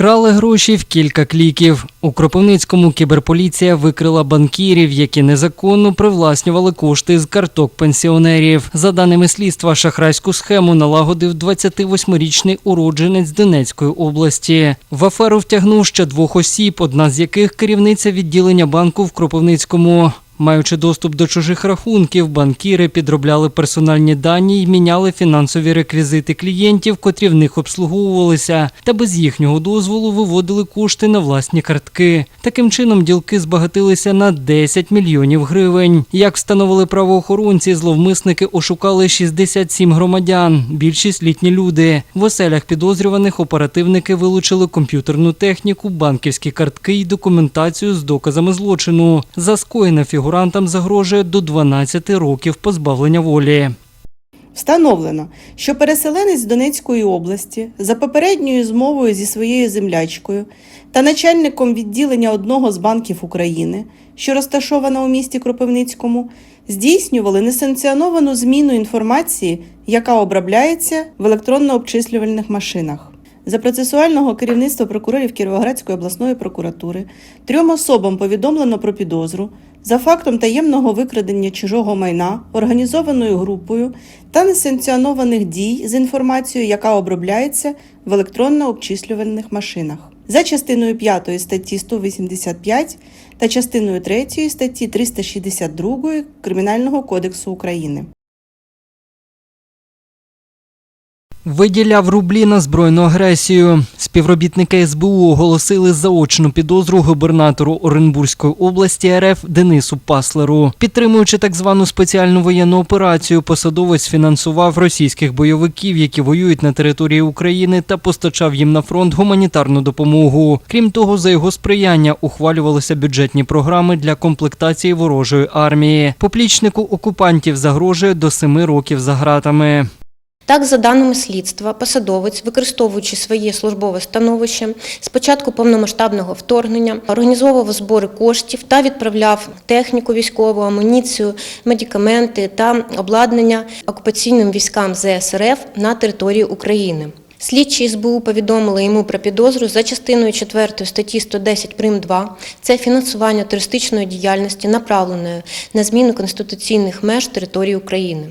Вкрали гроші в кілька кліків. У Кропивницькому кіберполіція викрила банкірів, які незаконно привласнювали кошти з карток пенсіонерів. За даними слідства, шахрайську схему налагодив 28-річний уродженець Донецької області. В аферу втягнув ще двох осіб, одна з яких керівниця відділення банку в Кропивницькому. Маючи доступ до чужих рахунків, банкіри підробляли персональні дані й міняли фінансові реквізити клієнтів, котрі в них обслуговувалися, та без їхнього дозволу виводили кошти на власні картки. Таким чином ділки збагатилися на 10 мільйонів гривень. Як встановили правоохоронці, зловмисники ошукали 67 громадян, більшість літні люди. В оселях підозрюваних оперативники вилучили комп'ютерну техніку, банківські картки й документацію з доказами злочину. За скоєне фігурантам загрожує до 12 років позбавлення волі. Встановлено, що переселенець з Донецької області за попередньою змовою зі своєю землячкою та начальником відділення одного з банків України, що розташована у місті Кропивницькому, здійснювали несанкціоновану зміну інформації, яка обробляється в електронно-обчислювальних машинах. За процесуального керівництва прокурорів Кіровоградської обласної прокуратури трьом особам повідомлено про підозру за фактом таємного викрадення чужого майна організованою групою та несанкціонованих дій з інформацією, яка обробляється в електронно-обчислювальних машинах. За частиною 5 статті 185 та частиною 3 статті 362 Кримінального кодексу України. Виділяв рублі на збройну агресію. Співробітники СБУ оголосили заочну підозру губернатору Оренбурзької області РФ Денису Паслеру. Підтримуючи так звану спеціальну воєнну операцію, посадовець фінансував російських бойовиків, які воюють на території України, та постачав їм на фронт гуманітарну допомогу. Крім того, за його сприяння ухвалювалися бюджетні програми для комплектації ворожої армії. Поплічнику окупантів загрожує до семи років за ґратами. Так, за даними слідства, посадовець, використовуючи своє службове становище, з початку повномасштабного вторгнення організовував збори коштів та відправляв техніку військову, амуніцію, медикаменти та обладнання окупаційним військам ЗСРФ на території України. Слідчі СБУ повідомили йому про підозру за частиною 4 статті 110 прим. 2 – це фінансування туристичної діяльності, направленої на зміну конституційних меж території України.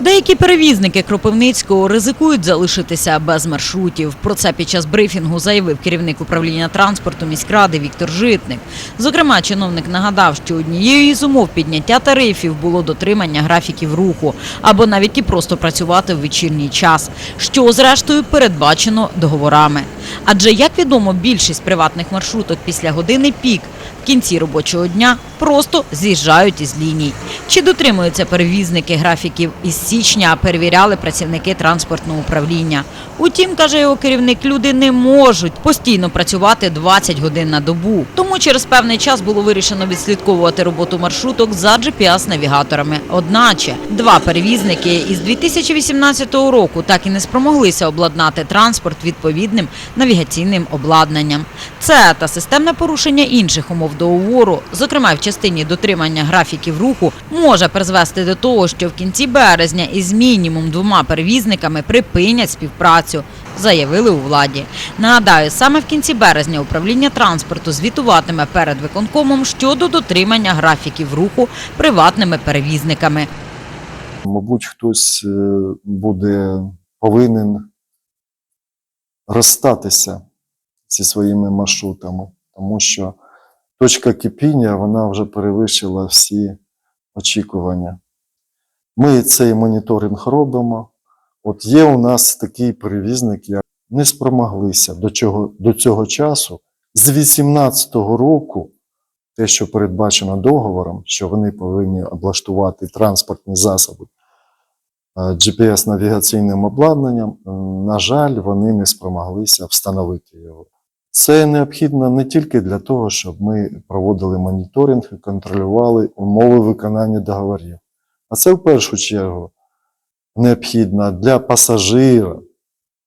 Деякі перевізники Кропивницького ризикують залишитися без маршрутів. Про це під час брифінгу заявив керівник управління транспорту міськради Віктор Житник. Зокрема, чиновник нагадав, що однією із умов підняття тарифів було дотримання графіків руху або навіть і просто працювати в вечірній час, що зрештою передбачено договорами. Адже, як відомо, більшість приватних маршруток після години пік в кінці робочого дня просто з'їжджають із ліній. Чи дотримуються перевізники графіків із січня, перевіряли працівники транспортного управління. Утім, каже його керівник, люди не можуть постійно працювати 20 годин на добу. Тому через певний час було вирішено відслідковувати роботу маршруток за GPS-навігаторами. Одначе два перевізники із 2018 року так і не спромоглися обладнати транспорт відповідним навігаційним обладнанням. Це та системне порушення інших умов договору, зокрема в частині дотримання графіків руху, може призвести до того, що в кінці березня із мінімум двома перевізниками припинять співпрацю. Заявили у владі. Нагадаю, саме в кінці березня управління транспорту звітуватиме перед виконкомом щодо дотримання графіків руху приватними перевізниками. Мабуть, хтось е, буде повинен розстатися зі своїми маршрутами, тому що точка кипіння вона вже перевищила всі очікування. Ми цей моніторинг робимо. От є у нас такий перевізник, як не спромоглися до, чого, до цього часу. З 18-го року, те, що передбачено договором, що вони повинні облаштувати транспортні засоби е, GPS-навігаційним обладнанням, на жаль, вони не спромоглися встановити його. Це необхідно не тільки для того, щоб ми проводили моніторинг і контролювали умови виконання договорів, а це в першу чергу необхідно для пасажира,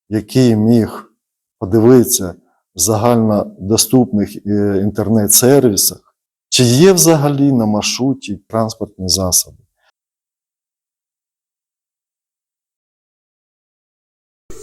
який міг подивитися в загальнодоступних е, інтернет-сервісах, чи є взагалі на маршруті транспортні засоби.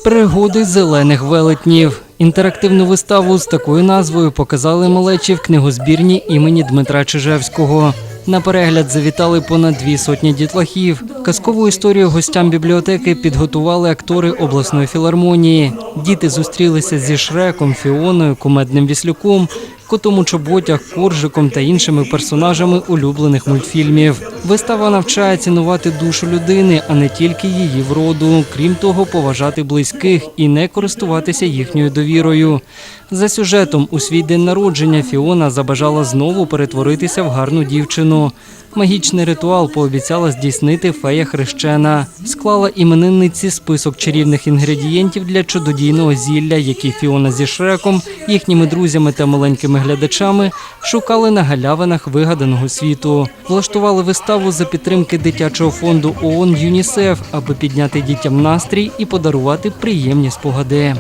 Пригоди зелених велетнів. Інтерактивну виставу з такою назвою показали малечі в книгозбірні імені Дмитра Чижевського. На перегляд завітали понад дві сотні дітлахів. Казкову історію гостям бібліотеки підготували актори обласної філармонії. Діти зустрілися зі Шреком, Фіоною, кумедним Віслюком, котом у чоботях, коржиком та іншими персонажами улюблених мультфільмів. Вистава навчає цінувати душу людини, а не тільки її вроду. Крім того, поважати близьких і не користуватися їхньою довірою. За сюжетом у свій день народження Фіона забажала знову перетворитися в гарну дівчину. Магічний ритуал пообіцяла здійснити фея хрещена. Склала іменинниці список чарівних інгредієнтів для чудодійного зілля, які Фіона зі Шреком, їхніми друзями та маленькими глядачами шукали на галявинах вигаданого світу. Влаштували виставу за підтримки дитячого фонду ООН ЮНІСЕФ, аби підняти дітям настрій і подарувати приємні спогади.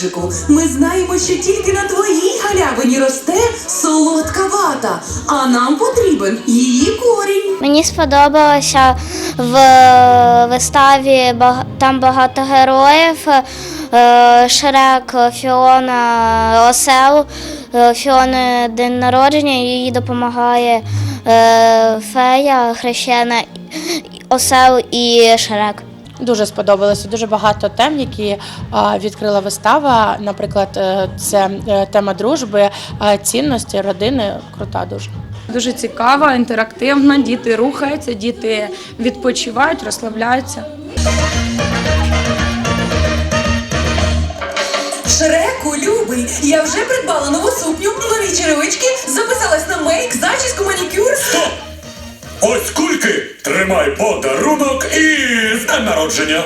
Коржику, ми знаємо, що тільки на твоїй галявині росте солодка вата, а нам потрібен її корінь. Мені сподобалося в виставі бага- там багато героїв. Е, Шрек, Фіона, Осел. Е, Фіони день народження, їй допомагає е, фея, хрещена, Осел і Шрек. Дуже сподобалося. Дуже багато тем, які відкрила вистава. Наприклад, е, це е, тема дружби, е, цінності, родини. Крута дуже. Дуже цікава, інтерактивна. Діти рухаються, діти відпочивають, розслабляються. Шреку, любий, я вже придбала нову сукню, нові черевички, записалась на мейк, зачіску, манікюр. Ось кульки! Тримай подарунок і з днем народження!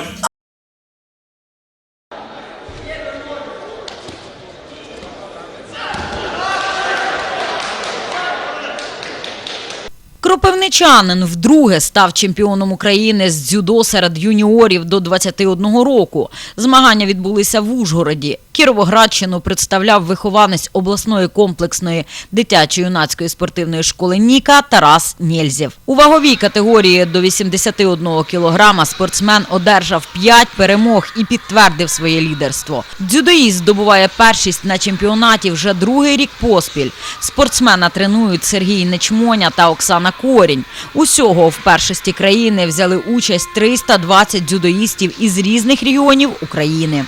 Кропивничанин вдруге став чемпіоном України з дзюдо серед юніорів до 21 року. Змагання відбулися в Ужгороді. Кіровоградщину представляв вихованець обласної комплексної дитячо-юнацької спортивної школи Ніка Тарас Нєльзєв. У ваговій категорії до 81 кілограма спортсмен одержав 5 перемог і підтвердив своє лідерство. Дзюдоїст здобуває першість на чемпіонаті вже другий рік поспіль. Спортсмена тренують Сергій Нечмоня та Оксана Корінь. Усього в першості країни взяли участь 320 дзюдоїстів із різних регіонів України.